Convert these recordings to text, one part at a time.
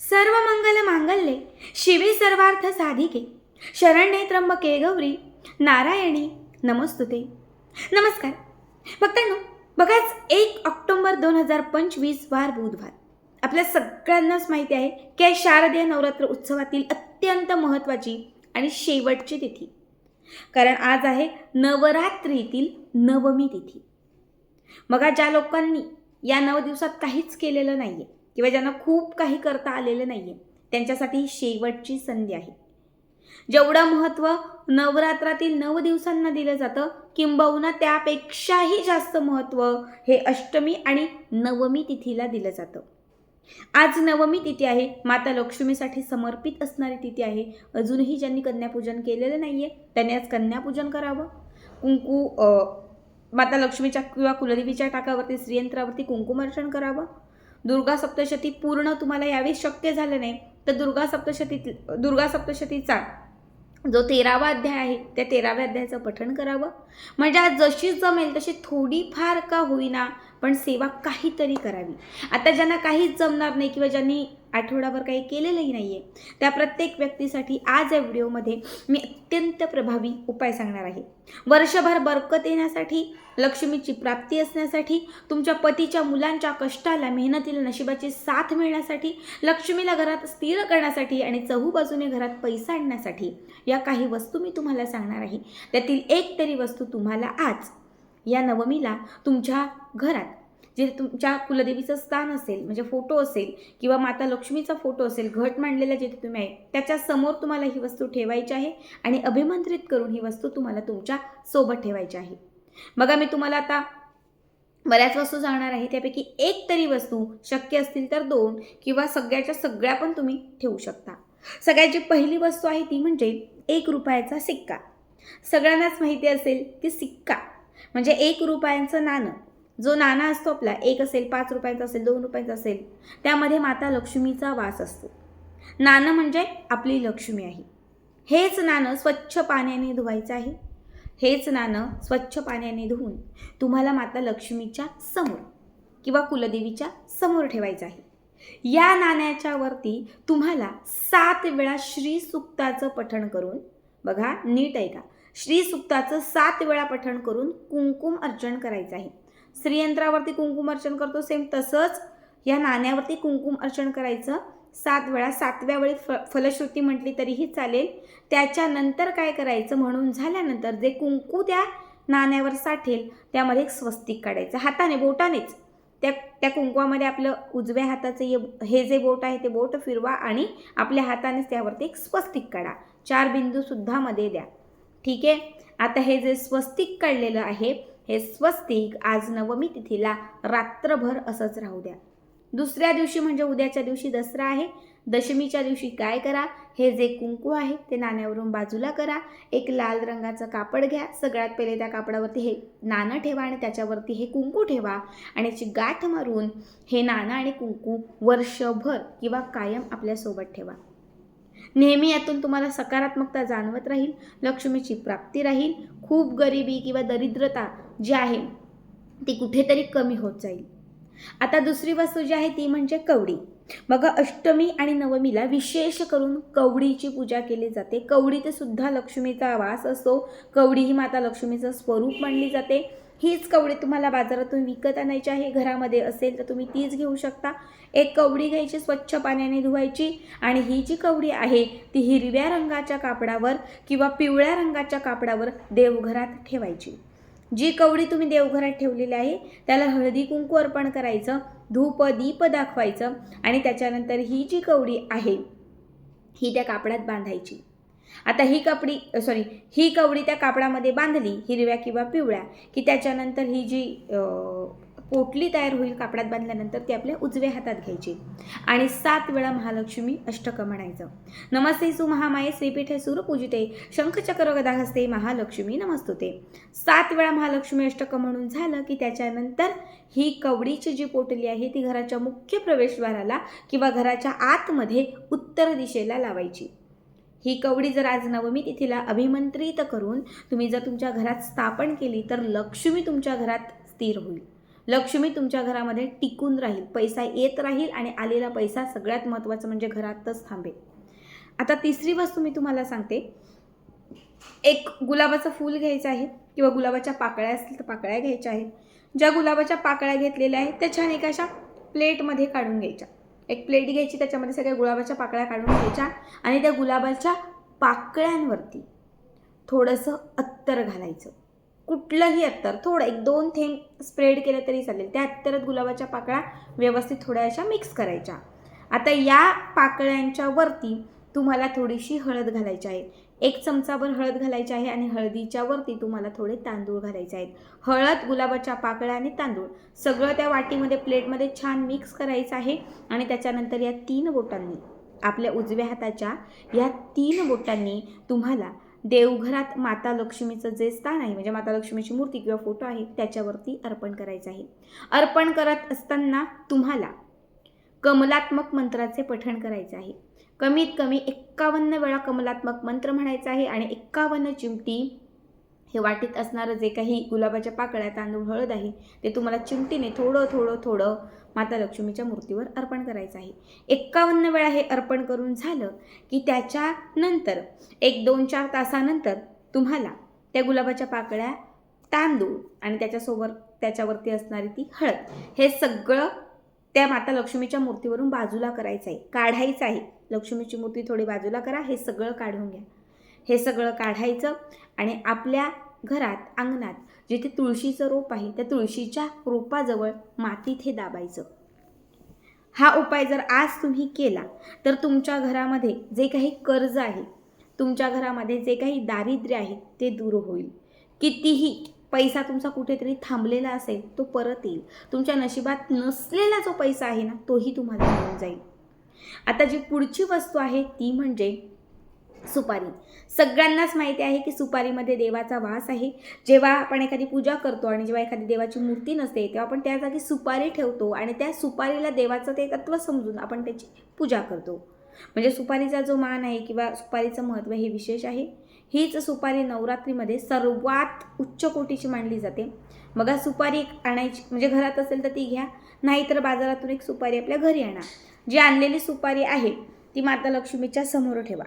सर्व मंगल मांगल्ये. शिवी सर्वार्थ साधिके. शरण्ये त्र्यंबके गौरी. नारायणी नमस्तुते. नमस्कार. भक्तांनो बघाच एक ऑक्टोबर दोन हजार पंचवीस वार बुधवार. आपल्या सगळ्यांनाच माहिती आहे की या शारदीय नवरात्र उत्सवातील अत्यंत महत्त्वाची आणि शेवटची तिथी. कारण आज आहे नवरात्रीतील नवमी तिथी. मग ज्या लोकांनी या नऊ दिवसात काहीच केलेलं नाही आहे किंवा ज्यांना खूप काही करता आलेलं नाही आहे त्यांच्यासाठी ही शेवटची संधी आहे. जेवढं महत्त्व नवरात्रातील नऊ दिवसांना दिलं जातं किंबहुना त्यापेक्षाही जास्त महत्त्व हे अष्टमी आणि नवमी तिथीला दिलं जातं. आज नवमी तिथी आहे माता लक्ष्मीसाठी समर्पित असणारी तिथी आहे. अजूनही ज्यांनी कन्यापूजन केलेलं नाही आहे त्यांनी आज कन्यापूजन करावं. कुंकू माता लक्ष्मीच्या किंवा कुलदेवीच्या टाकावरती श्रीयंत्रावरती कुंकुमार्चन करावं. दुर्गा सप्तशती पूर्ण तुम्हाला यावेळी शक्य झालं नाही. तर दुर्गा सप्तशतीत दुर्गा सप्तशतीचा जो तेरावा अध्याय आहे त्या तेराव्या अध्यायाचं पठण करावं. म्हणजे आज जशी जमेल तशी थोडीफार का होईना पण सेवा काहीतरी करावी. आता ज्यांना काहीच जमणार नाही किंवा ज्यांनी आठवडाभर काही केलेलंही नाही आहे त्या प्रत्येक व्यक्तीसाठी आज या व्हिडिओमध्ये मी अत्यंत प्रभावी उपाय सांगणार आहे. वर्षभर बरकत येण्यासाठी लक्ष्मीची प्राप्ती असण्यासाठी तुमच्या पतीच्या मुलांच्या कष्टाला मेहनतीला नशिबाची साथ मिळण्यासाठी लक्ष्मीला घरात स्थिर करण्यासाठी आणि चहूबाजूने घरात पैसा आणण्यासाठी या काही वस्तू मी तुम्हाला सांगणार आहे. त्यातील एक तरी वस्तू तुम्हाला आज या नवमीला तुमच्या घरात जे तुमच्या कुलदेवीचं स्थान असेल म्हणजे फोटो असेल किंवा माता लक्ष्मीचा फोटो असेल घट मांडलेला जिथे तुम्ही आहे त्याच्यासमोर तुम्हाला ही वस्तू ठेवायची आहे आणि अभिमंत्रित करून ही वस्तू तुम्हाला तुमच्यासोबत ठेवायची आहे. बघा मी तुम्हाला आता बऱ्याच वस्तू जाणार आहे. त्यापैकी एक तरी वस्तू शक्य असतील तर दोन किंवा सगळ्याच्या सगळ्या पण तुम्ही ठेवू शकता. सगळ्यात जी पहिली वस्तू आहे ती म्हणजे एक रुपयाचा सिक्का. सगळ्यांनाच माहिती असेल की सिक्का म्हणजे एक रुपयांचं नाणं. जो नाणा असतो आपला एक असेल पाच रुपयांचा असेल दोन रुपयांचा असेल त्यामध्ये माता लक्ष्मीचा वास असतो. नाणं म्हणजे आपली लक्ष्मी आहे. हेच नाणं स्वच्छ पाण्याने धुवायचं आहे. हेच नाणं स्वच्छ पाण्याने धुवून तुम्हाला माता लक्ष्मीच्या समोर किंवा कुलदेवीच्या समोर ठेवायचं आहे. या नाण्याच्या वरती तुम्हाला सात वेळा श्री सुक्ताचं पठण करून बघा नीट ऐका श्रीसुक्ताचं श्री सुक्ताचं सात वेळा पठण करून कुंकुम अर्चन करायचं आहे. श्रीयंत्रावरती कुंकुम अर्चन करतो सेम तसंच या नाण्यावरती कुंकुम अर्चन करायचं. सात वेळा सातव्या वेळी फ फलश्रुती म्हटली तरीही चालेल. त्याच्यानंतर काय करायचं? म्हणून झाल्यानंतर जे कुंकू त्या नाण्यावर साठेल त्यामध्ये एक स्वस्तिक काढायचं. हाताने बोटानेच. त्या त्या कुंकवामध्ये आपलं उजव्या हाताचं हे हे जे बोट आहे ते बोट फिरवा आणि आपल्या हातानेच त्यावरती एक स्वस्तिक काढा. चार बिंदूसुद्धा मध्ये द्या. ठीक आहे? आता हे जे स्वस्तिक काढलेलं आहे हे स्वस्तिक आज नवमी तिथीला रात्रभर असंच राहू द्या. दुसऱ्या दिवशी म्हणजे उद्याच्या दिवशी दसरा आहे. दशमीच्या दिवशी काय करा? हे जे कुंकू आहे ते नाण्यावरून बाजूला करा. एक लाल रंगाचं कापड घ्या. सगळ्यात पहिले त्या कापडावरती हे नाणं ठेवा आणि त्याच्यावरती हे कुंकू ठेवा. आणि याची गाठ मारून हे नाणं आणि कुंकू वर्षभर किंवा कायम आपल्यासोबत ठेवा. नेहमी यातून तुम्हाला सकारात्मकता जाणवत राहील लक्ष्मीची प्राप्ती राहील खूप गरिबी किंवा दरिद्रता जी आहे ती कुठेतरी कमी होत जाईल. आता दुसरी वस्तू जी आहे ती म्हणजे कवडी. बघा अष्टमी आणि नवमीला विशेष करून कवडीची पूजा केली जाते. कवडीत सुद्धा लक्ष्मीचा वास असतो. कवडी ही माता लक्ष्मीचं स्वरूप मानली जाते. हीच कवडी तुम्हाला बाजारातून विकत आणायची आहे घरामध्ये असेल तर तुम्ही तीच घेऊ शकता. एक कवडी घ्यायची स्वच्छ पाण्याने धुवायची आणि ही जी कवडी आहे ती हिरव्या रंगाच्या कापडावर किंवा पिवळ्या रंगाच्या कापडावर देवघरात ठेवायची. जी कवडी तुम्ही देवघरात ठेवलेली आहे त्याला हळदी कुंकू अर्पण करायचं धूप दीप दाखवायचं आणि त्याच्यानंतर ही जी कवडी आहे ही त्या कापडात बांधायची. आता ही कपडी सॉरी ही कवडी त्या कापडामध्ये बांधली हिरव्या किंवा पिवळ्या की त्याच्यानंतर ही जी पोटली तयार होईल कापडात बांधल्यानंतर ती आपल्या उजव्या हातात घ्यायची. आणि सात वेळा महालक्ष्मी अष्टक म्हणायचं. नमस्ते सु महामाये श्रीपीठे सुरपूजिते शंखचक्र गदाहस्ते महालक्ष्मी नमस्तुते. सात वेळा महालक्ष्मी अष्टक म्हणून झालं की त्याच्यानंतर ही कवडीची जी पोटली आहे ती घराच्या मुख्य प्रवेशद्वाराला किंवा घराच्या आतमध्ये उत्तर दिशेला लावायची. ही कवडी जर आज नवमी तिथीला अभिमंत्रित करून तुम्ही जर तुमच्या घरात स्थापन केली तर लक्ष्मी तुमच्या घरात स्थिर होईल. लक्ष्मी तुमच्या घरामध्ये टिकून राहील पैसा येत राहील आणि आलेला पैसा सगळ्यात महत्त्वाचं म्हणजे घरातच थांबेल. आता तिसरी वस्तू मी तुम्हाला सांगते. एक गुलाबाचं फूल घ्यायचं आहे किंवा गुलाबाच्या पाकळ्या असतील तर पाकळ्या घ्यायच्या आहेत. ज्या गुलाबाच्या पाकळ्या घेतलेल्या आहेत त्या छान एका अशा प्लेटमध्ये काढून घ्यायच्या. एक प्लेट घ्यायची त्याच्यामध्ये सगळ्या गुलाबाच्या पाकळ्या काढून घ्यायच्या आणि त्या गुलाबाच्या पाकळ्यांवरती थोडंसं अत्तर घालायचं. कुठलंही अत्तर थोडं एक दोन थेंब स्प्रेड केलं तरी चालेल. त्या अत्तरात गुलाबाच्या पाकळ्या व्यवस्थित थोड्या अशा मिक्स करायच्या. आता या पाकळ्यांच्या वरती तुम्हाला थोडीशी हळद घालायची आहे. एक चमचाभर हळद घालायची आहे आणि हळदीच्या वरती तुम्हाला थोडे तांदूळ घालायचे आहेत. हळद गुलाबाच्या पाकळ्या आणि तांदूळ सगळं त्या वाटीमध्ये प्लेटमध्ये छान मिक्स करायचं आहे आणि त्याच्यानंतर या तीन बोटांनी आपल्या उजव्या हाताच्या या तीन बोटांनी तुम्हाला देवघरात माता लक्ष्मीचं जे स्थान आहे म्हणजे माता लक्ष्मीची मूर्ती किंवा फोटो आहे त्याच्यावरती अर्पण करायचं आहे. अर्पण करत असताना तुम्हाला कमलात्मक मंत्राचे पठण करायचे आहे. कमीत कमी एक्कावन्न वेळा कमलात्मक मंत्र म्हणायचा आहे आणि एक्कावन्न चिमटी हे वाटीत असणारं जे काही गुलाबाच्या पाकळ्या तांदूळ हळद आहे ते तुम्हाला चिमटीने थोडं थोडं थोडं माता लक्ष्मीच्या मूर्तीवर अर्पण करायचं आहे. एक्कावन्न वेळा हे अर्पण करून झालं की त्याच्यानंतर एक दोन चार तासानंतर तुम्हाला त्या गुलाबाच्या पाकळ्या तांदूळ आणि त्याच्यासोबत त्याच्यावरती असणारी ती हळद हे सगळं त्या माता लक्ष्मीच्या मूर्तीवरून बाजूला करायचं आहे. काढायचं आहे. लक्ष्मीची मूर्ती थोडी बाजूला करा. हे सगळं काढून घ्या. हे सगळं काढायचं आणि आपल्या घरात अंगणात जिथे तुळशीचं रोप आहे त्या तुळशीच्या रोपाजवळ मातीत हे दाबायचं. हा उपाय जर आज तुम्ही केला तर तुमच्या घरामध्ये जे काही कर्ज आहे तुमच्या घरामध्ये जे काही दारिद्र्य आहे ते दूर होईल. कितीही पैसा तुमचा कुठेतरी थांबलेला असेल तो परत येईल. तुमच्या नशिबात नसलेला जो पैसा आहे ना तोही तुम्हाला मिळून जाईल. आता जी पुढची वस्तू आहे ती म्हणजे सुपारी. सगळ्यांनाच माहिती आहे की सुपारीमध्ये देवाचा वास आहे. जेव्हा आपण एखादी पूजा करतो आणि जेव्हा एखादी देवाची मूर्ती नसते तेव्हा आपण त्या जागी सुपारी ठेवतो आणि त्या सुपारीला देवाचं ते तत्व समजून आपण त्याची पूजा करतो. म्हणजे सुपारीचा जो मान आहे किंवा सुपारीचं महत्त्व हे विशेष आहे. हीच सुपारी नवरात्रीमध्ये सर्वात उच्च कोटीची मानली जाते. बघा सुपारी एक आणायची म्हणजे घरात असेल तर ती घ्या नाहीतर बाजारातून एक सुपारी आपल्या घरी आणा. जी आणलेली सुपारी आहे ती माता लक्ष्मीच्या समोर ठेवा.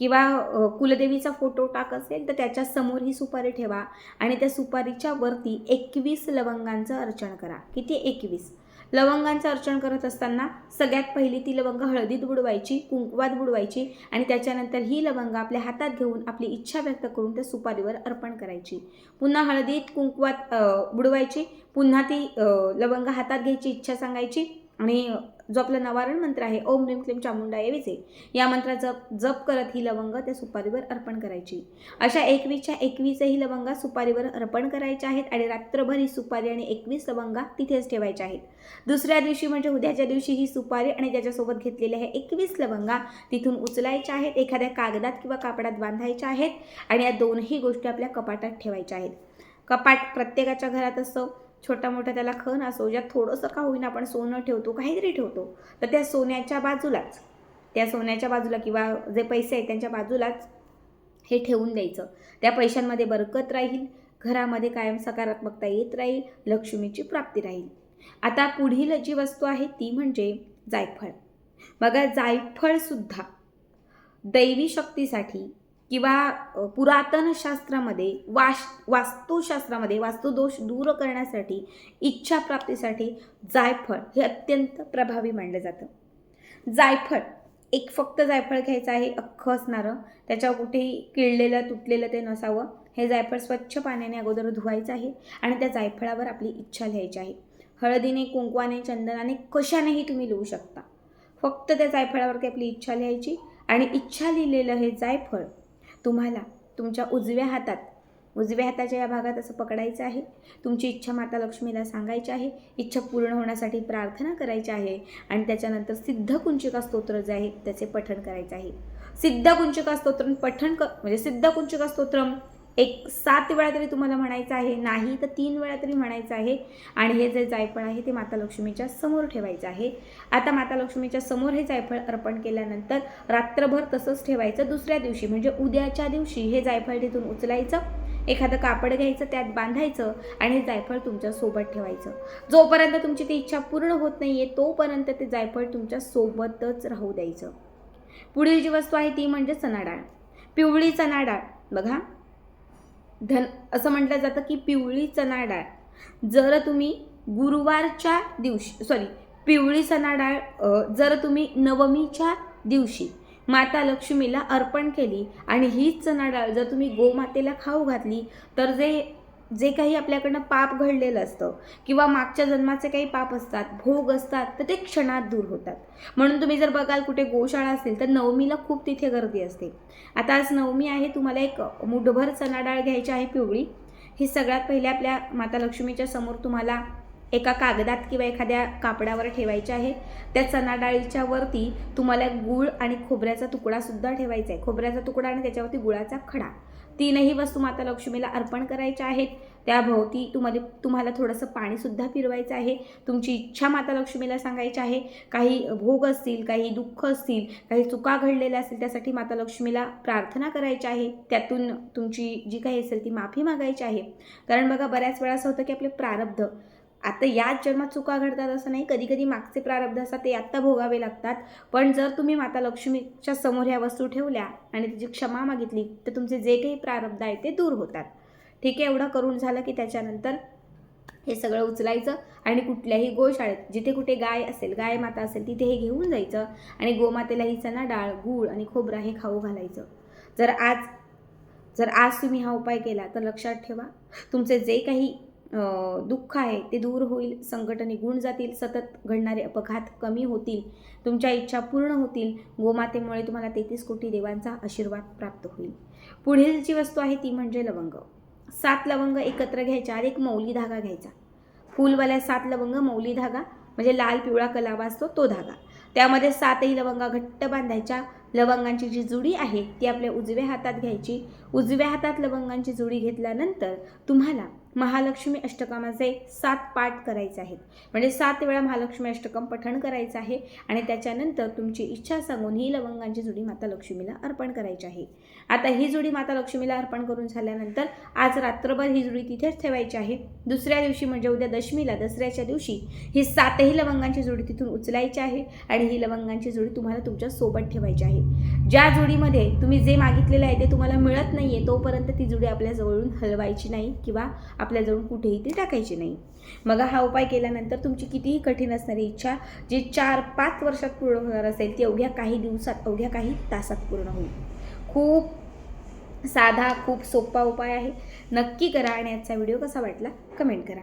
किंवा कुलदेवीचा फोटो टाक असेल तर त्याच्यासमोर ही सुपारी ठेवा आणि त्या सुपारीच्या वरती एकवीस लवंगांचं अर्चण करा. किती? एकवीस. लवंगांचं अर्चण करत असताना सगळ्यात पहिली ती लवंग हळदीत बुडवायची कुंकवात बुडवायची आणि त्याच्यानंतर ही लवंग आपल्या हातात घेऊन आपली इच्छा व्यक्त करून त्या सुपारीवर अर्पण करायची. पुन्हा हळदीत कुंकवात बुडवायची. पुन्हा ती लवंग हातात घ्यायची इच्छा सांगायची. आणि जो आपला नवारण मंत्र आहे ओम रीम क्लीम चामुंडा येवीचे या मंत्राचा जप करत ही लवंग त्या सुपारीवर अर्पण करायची. अशा एकवीसच्या एकवीसही लवंगा सुपारीवर अर्पण करायच्या आहेत आणि रात्रभर ही सुपारी आणि एकवीस लवंगा तिथेच ठेवायच्या आहेत. दुसऱ्या दिवशी म्हणजे उद्याच्या दिवशी ही सुपारी आणि त्याच्यासोबत घेतलेल्या ह्या एकवीस लवंगा तिथून उचलायच्या आहेत एखाद्या कागदात किंवा कापडात बांधायच्या आहेत आणि या दोनही गोष्टी आपल्या कपाटात ठेवायच्या आहेत. कपाट प्रत्येकाच्या घरात असतं छोटा मोठा त्याला खण असो ज्यात थोडंसं का होईना आपण सोनं ठेवतो काहीतरी ठेवतो तर त्या सोन्याच्या बाजूलाच त्या सोन्याच्या बाजूला किंवा जे पैसे आहेत त्यांच्या बाजूलाच हे ठेवून द्यायचं. त्या पैशांमध्ये बरकत राहील घरामध्ये कायम सकारात्मकता येत राहील लक्ष्मीची प्राप्ती राहील. आता पुढील जी वस्तू आहे ती म्हणजे जायफळ. बघा जायफळसुद्धा दैवी शक्तीसाठी किंवा पुरातनशास्त्रामध्ये पुरातन शास्त्रामध्ये वाश वास्तुशास्त्रामध्ये वास्तुदोष दूर करण्यासाठी इच्छाप्राप्तीसाठी जायफळ हे अत्यंत प्रभावी मानलं जातं. जायफळ एक फक्त जायफळ घ्यायचं आहे अख्खं असणारं त्याच्यावर कुठेही किळलेलं तुटलेलं ते नसावं हे जायफळ स्वच्छ पाण्याने अगोदर धुवायचं आहे आणि त्या जायफळावर आपली इच्छा लिहायची आहे. हळदीने कुंकवाने चंदनाने कशानेही तुम्ही लिहू शकता. फक्त त्या जायफळावरती आपली इच्छा लिहायची आणि इच्छा लिहिलेलं हे जायफळ तुम्हाला तुमच्या उजव्या हातात उजव्या हाताच्या या भागात असं पकडायचं आहे. तुमची इच्छा माता लक्ष्मीला सांगायची आहे. इच्छा पूर्ण होण्यासाठी प्रार्थना करायची आहे. आणि त्याच्यानंतर सिद्ध कुंचिका स्तोत्र जे आहे त्याचे पठण करायचे आहे. सिद्ध कुंचिका स्तोत्र पठण क म्हणजे सिद्ध कुंचिका स्तोत्रम. एक सात वेळा तरी तुम्हाला म्हणायचं आहे नाही तर तीन वेळा तरी म्हणायचं आहे. आणि हे जे जायफळ आहे ते माता लक्ष्मीच्या समोर ठेवायचं आहे. आता माता लक्ष्मीच्या समोर हे जायफळ अर्पण केल्यानंतर रात्रभर तसंच ठेवायचं दुसऱ्या दिवशी. म्हणजे उद्याच्या दिवशी हे जायफळ तिथून उचलायचं एखादं कापड घ्यायचं त्यात बांधायचं आणि जायफळ तुमच्यासोबत ठेवायचं. जोपर्यंत तुमची ती इच्छा पूर्ण होत नाही आहे तोपर्यंत ते जायफळ तुमच्या सोबतच राहू द्यायचं. पुढील जी वस्तू आहे ती म्हणजे चणाडाळ. पिवळी चणाडाळ. बघा धन असं म्हटलं जातं की पिवळी चणा डाळ जर तुम्ही गुरुवारच्या दिवशी सॉरी पिवळी चणा डाळ जर तुम्ही नवमीच्या दिवशी माता लक्ष्मीला अर्पण केली आणि हीच चणा डाळ जर तुम्ही गोमातेला खाऊ घातली तर जे जे काही आपल्याकडनं पाप घडलेलं असतं किंवा मागच्या जन्माचे काही पाप असतात भोग असतात तर ते क्षणात दूर होतात. म्हणून तुम्ही जर बघाल कुठे गोशाळा असेल तर नवमीला खूप तिथे गर्दी असते. आता आज नवमी आहे तुम्हाला एक मुठभर चणा डाळ घ्यायची आहे पिवळी. ही सगळ्यात पहिले आपल्या माता लक्ष्मीच्या समोर तुम्हाला एका कागदात किंवा एखाद्या कापडावर ठेवायचे आहे. त्या चणा डाळीच्या वरती तुम्हाला गूळ आणि खोबऱ्याचा तुकडासुद्धा ठेवायचा आहे. खोबऱ्याचा तुकडा आणि त्याच्यावरती गुळाचा खडा. तीनही वस्तू माता लक्ष्मीला अर्पण करायच्या आहेत. त्याभोवती तुम्हाला तुम्हाला थोडंसं पाणीसुद्धा फिरवायचं आहे. तुमची इच्छा माता लक्ष्मीला सांगायची आहे. काही भोग असतील काही दुःख असतील काही चुका घडलेल्या असतील त्यासाठी माता लक्ष्मीला प्रार्थना करायची आहे. त्यातून तुमची जी काही असेल ती माफी मागायची आहे. कारण बघा बऱ्याच वेळा असं होतं की आपले प्रारब्ध आता याच जन्मात चुका घडतात असं नाही. कधी कधी मागचे प्रारब्ध असतात ते आत्ता भोगावे लागतात. पण जर तुम्ही माता लक्ष्मीच्या समोर ह्या वस्तू ठेवल्या आणि तिची क्षमा मागितली तर तुमचे जे काही प्रारब्ध आहे ते दूर होतात. ठीक आहे एवढं करून झालं की त्याच्यानंतर हे सगळं उचलायचं आणि कुठल्याही गोशाळेत जिथे कुठे गाय असेल गाय माता असेल तिथे हे घेऊन जायचं आणि गोमातेला ही चणा डाळ गूळ आणि खोबरा हे खाऊ घालायचं. जर आज जर आज तुम्ही हा उपाय केला तर लक्षात ठेवा तुमचे जे काही दुःख आहे ते दूर होईल संकट निघून जातील सतत घडणारे अपघात कमी होतील तुमच्या इच्छा पूर्ण होतील गोमातेमुळे तुम्हाला तेहतीस कोटी देवांचा आशीर्वाद प्राप्त होईल. पुढील जी वस्तू आहे ती म्हणजे लवंग. सात लवंग एकत्र घ्यायच्या आणि एक मौली धागा घ्यायचा. फुलवाल्या सात लवंग मौली धागा म्हणजे लाल पिवळा कलावा असतो तो धागा. त्यामध्ये सातही लवंगा घट्ट बांधायच्या. लवंगांची जी जुडी आहे ती आपल्या उजव्या हातात घ्यायची. उजव्या हातात लवंगांची जुडी घेतल्यानंतर तुम्हाला महालक्ष्मी अष्टकामाचे सात पाठ करायचे आहेत. म्हणजे सात वेळा महालक्ष्मी अष्टकम पठण करायचं आहे आणि त्याच्यानंतर तुमची इच्छा सांगून ही लवंगांची जुडी माता लक्ष्मीला अर्पण करायची आहे. आता ही जुडी माता लक्ष्मीला अर्पण करून झाल्यानंतर आज रात्रभर ही जुडी तिथेच ठेवायची आहे. दुसऱ्या दिवशी म्हणजे उद्या दशमीला दसऱ्याच्या दिवशी ही सातही लवंगांची जुडी तिथून उचलायची आहे आणि ही लवंगांची जुडी तुम्हाला तुमच्यासोबत ठेवायची आहे. ज्या जोडीमध्ये तुम्ही जे मागितलेलं आहे ते तुम्हाला मिळत नाही आहे तोपर्यंत ती जुडी आपल्या जवळून हलवायची नाही किंवा आपल्याजवळून कुठेही ती टाकायची नाही. मग हा उपाय केल्यानंतर तुमची कितीही कठीण असणारी इच्छा जी चार पाच वर्षात पूर्ण होणार असेल ती अवघ्या काही दिवसात अवघ्या काही तासात पूर्ण होईल. खूप साधा खूप सोपा उपाय आहे. नक्की करा आणि आजचा व्हिडिओ कसा वाटला कमेंट करा.